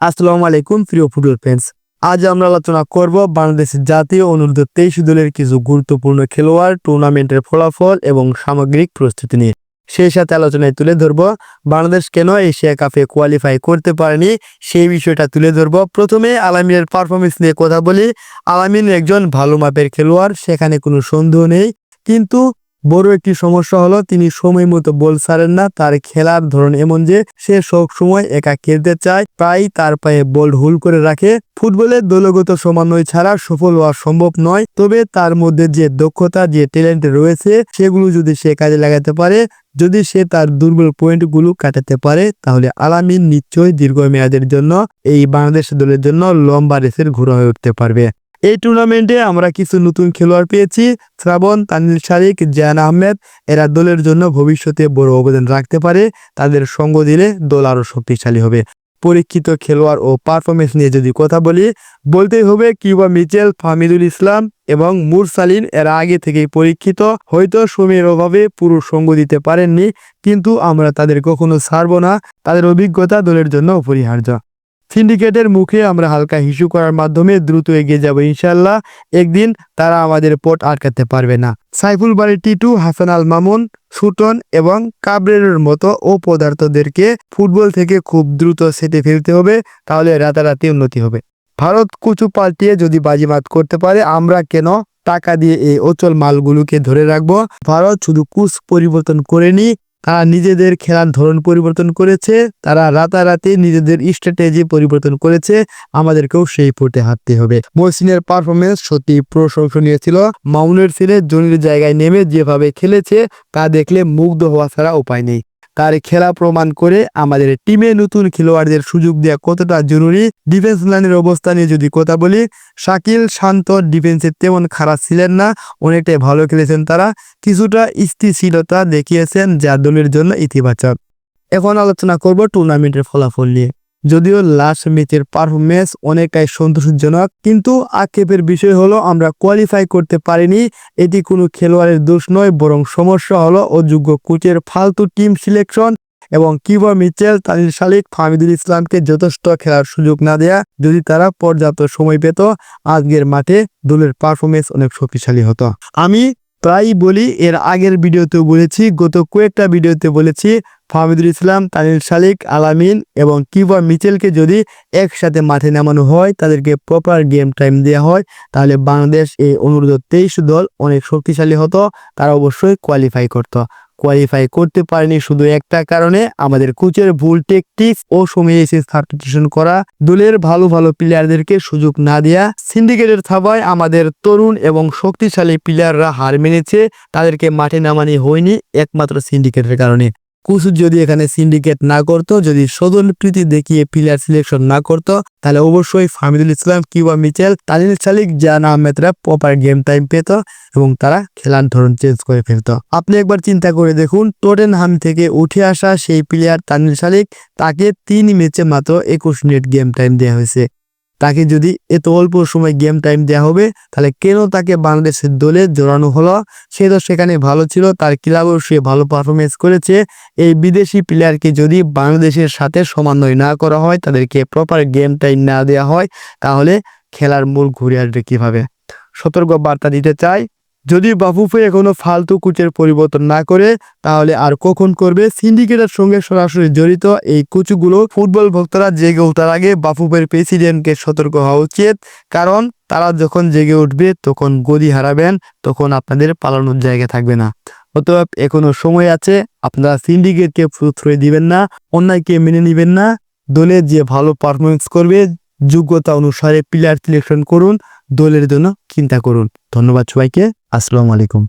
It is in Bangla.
আসসালামু আলাইকুম, প্রিয় ফুটবল ফ্যান্স আজ আমরা আলোচনা করব বাংলাদেশের জাতীয় অনূর্ধ্ব তেইশ দলের কিছু গুরুত্বপূর্ণ খেলোয়াড় টুর্নামেন্টের ফলাফল এবং সামগ্রিক প্রস্তুতি নিয়ে। সেই সাথে আলোচনায় তুলে ধরব বাংলাদেশ কেন এশিয়া কাপে কোয়ালিফাই করতে পারেনি সেই বিষয়টা তুলে ধরব। প্রথমে আলামিনের পারফরমেন্স নিয়ে কথা বলি। আলামিন একজন ভালো মাপের খেলোয়াড়, সেখানে কোনো সন্দেহ নেই। কিন্তু বড় একটি সমস্যা হলো তিনি সময় মতো বল ছাড়েন না। তার খেলার ধরন এমন যে, সে সব সময় একা খেলতে চায় প্রায় তার পায়ে বল হুল করে রাখে। ফুটবলের দলগত সমন্বয় ছাড়া সফল হওয়া সম্ভব নয়, তবে তার মধ্যে যে দক্ষতা, যে ট্যালেন্ট রয়েছে, সেগুলো যদি সে কাজে লাগাতে পারে, যদি সে তার দুর্বল পয়েন্টগুলো কাটাতে পারে, তাহলে আলামিন নিশ্চয়ই দীর্ঘমেয়াদের জন্য, এই বাংলাদেশ দলের জন্য লম্বা রেসের ঘোরা হয়ে উঠতে পারবে। এই টুর্নামেন্টে আমরা কিছু নতুন খেলোয়াড় পেয়েছি। শ্রাবণ তানিল শারিক, জায়ান আহমেদ, এরা দলের জন্য ভবিষ্যতে বড় অবদান রাখতে পারে। তাদের সঙ্গ দিলে দল আরও শক্তিশালী হবে। পরীক্ষিত খেলোয়াড় ও পারফরমেন্স নিয়ে যদি কথা বলি, বলতেই হবে কিউবা মিচেল, ফাহমিদুল ইসলাম এবং মুরসালিন এরা আগে থেকেই পরীক্ষিত। হয়তো সময়ের অভাবে পুরো সঙ্গ দিতে পারেননি, কিন্তু আমরা তাদের কখনো ছাড়ব না। তাদের অভিজ্ঞতা দলের জন্য অপরিহার্য। সিন্ডিকেটের মুখে আমরা হালকা হিসু করার মাধ্যমে দ্রুত এগিয়ে যাব ইনশাল্লাহ একদিন তারা আমাদের পট আটকাতে পারবে না। সাইফুল বাড়ি টিটু, হাসান আল মামুন, সুটন এবং কাবরের মতো ও পদার্থদেরকে ফুটবল থেকে খুব দ্রুত সেটে ফেলতে হবে, তাহলে রাতারাতি উন্নতি হবে। ভারত কুচু পাল্টিয়ে যদি বাজিমাত করতে পারে, আমরা কেন টাকা দিয়ে এই অচল মালগুলোকে ধরে রাখব? ভারত শুধু কুচ পরিবর্তন করেনি তারা নিজেদের খেলার ধরন পরিবর্তন করেছে, তারা রাতারাতি নিজেদের স্ট্র্যাটেজি পরিবর্তন করেছে, আমাদেরকেও সেই ফুটে হাঁটতে হবে। মহসিনের পারফরমেন্স সত্যি প্রশংসনীয় ছিল। মাউনের ছেলে জনির জায়গায় নেমে যেভাবে খেলেছে, তা দেখলে মুগ্ধ হওয়া ছাড়া উপায় নেই। তার খেলা প্রমাণ করে আমাদের টিমে নতুন খেলোয়াড়দের সুযোগ দেওয়া কতটা জরুরি। ডিফেন্স লাইনের অবস্থা নিয়ে যদি কথা বলি, শাকিল শান্ত ডিফেন্সে তেমন খারাপ ছিলেন না, অনেকটাই ভালো খেলেছেন তারা। কিছুটা স্থিতিশীলতা দেখিয়েছেন যা দলের জন্য ইতিবাচক। এখন আলোচনা করব টুর্নামেন্টের ফলাফল নিয়ে। যদিও লাস্ট ম্যাচের পারফরমেন্স অনেকটাই সন্তোষজনক, কিন্তু আক্ষেপের বিষয় হলো আমরা কোয়ালিফাই করতে পারিনি। এটি কোনো খেলোয়াড়ের দোষ নয়, বরং সমস্যা হলো অযোগ্য কোচের ফালতু টিম সিলেকশন এবং কিবা মিচেল তানিল শালিক ফাহমিদুল ইসলামকে যথেষ্ট খেলার সুযোগ না দেয়া যদি তারা পর্যাপ্ত সময় পেত, আজকের মাঠে দলের পারফরমেন্স অনেক শক্তিশালী হতো। আমি প্রায়ই বলি, এর আগের ভিডিওতেও বলেছি, গত কয়েকটা ভিডিওতে বলেছি, ফাহমিদুল ইসলাম তানিল শালিক, আলামিন এবং কিবা মিচেলকে যদি একসাথে মাঠে নামানো হয়, তাদেরকে প্রপার গেম টাইম দেওয়া হয়, তাহলে বাংলাদেশ এই অনুরোধ তেইশ দল অনেক শক্তিশালী হতো, তারা অবশ্যই কোয়ালিফাই করত। কোয়ালিফাই করতে পারেনি শুধু একটা কারণে আমাদের কোচের ভুল টেকটিক্স ও সময়ে এসে সাবস্টিটিউশন করা, দলের ভালো ভালো প্লেয়ারদেরকে সুযোগ না দেয়া সিন্ডিকেটের থাবায় আমাদের তরুণ এবং শক্তিশালী প্লেয়াররা হার মেনেছে, তাদেরকে মাঠে নামানি হয়নি একমাত্র সিন্ডিকেটের কারণে। কোচ যদি এখানে সিন্ডিকেট না করতো, যদি সদল প্রীতি দেখিয়ে প্লেয়ার সিলেকশন না করতো, তাহলে অবশ্যই ফাহমিদুল ইসলাম, কিউবা মিচেল তানিল শালিক, জান আহমেদরা প্রপার গেম টাইম পেত এবং তারা খেলার ধরন চেঞ্জ করে ফেলতো। আপনি একবার চিন্তা করে দেখুন টোটেন হাম থেকে উঠে আসা সেই প্লেয়ার তানিল শালিক, তাকে তিন ম্যাচে মাত্র একুশ মিনিট গেম টাইম দেওয়া হয়েছে। তাকে যদি এত অল্প সময় গেম টাইম দেওয়া হবে, তাহলে কেন তাকে বাংলাদেশের দলে জোরানো হলো? সে তো সেখানে ভালো ছিল, তার ক্লাবেও সে ভালো পারফরমেন্স করেছে। এই বিদেশি প্লেয়ারকে যদি বাংলাদেশের সাথে সমন্বয় না করা হয়, তাদেরকে প্রপার গেম টাইম না দেওয়া হয়, তাহলে খেলার মূল ঘুরে আসবে কীভাবে? সতর্ক বার্তা দিতে চাই যদি বাফুফে এখনও ফালতু কোচের পরিবর্তন না করে, তাহলে আর কখন করবে? সিন্ডিকেটের সঙ্গে সরাসরি জড়িত এই কোচগুলো ফুটবল ভক্তরা জেগে ওঠার আগে বাফুফের প্রেসিডেন্টকে সতর্ক হওয়া উচিত। কারণ তারা যখন জেগে উঠবে, তখন গদি হারাবেন, তখন আপনাদের পালানোর জায়গা থাকবে না। অতএব এখনও সময় আছে, আপনারা সিন্ডিকেটকে প্রশ্রয় দিবেন না, অন্যায়কে মেনে নেবেন না। দলে যে ভালো পারফরমেন্স করবে, যোগ্যতা অনুসারে প্লেয়ার সিলেকশন করুন, দলের জন্য চিন্তা করুন। ধন্যবাদ সবাইকে। আসসালামু আলাইকুম।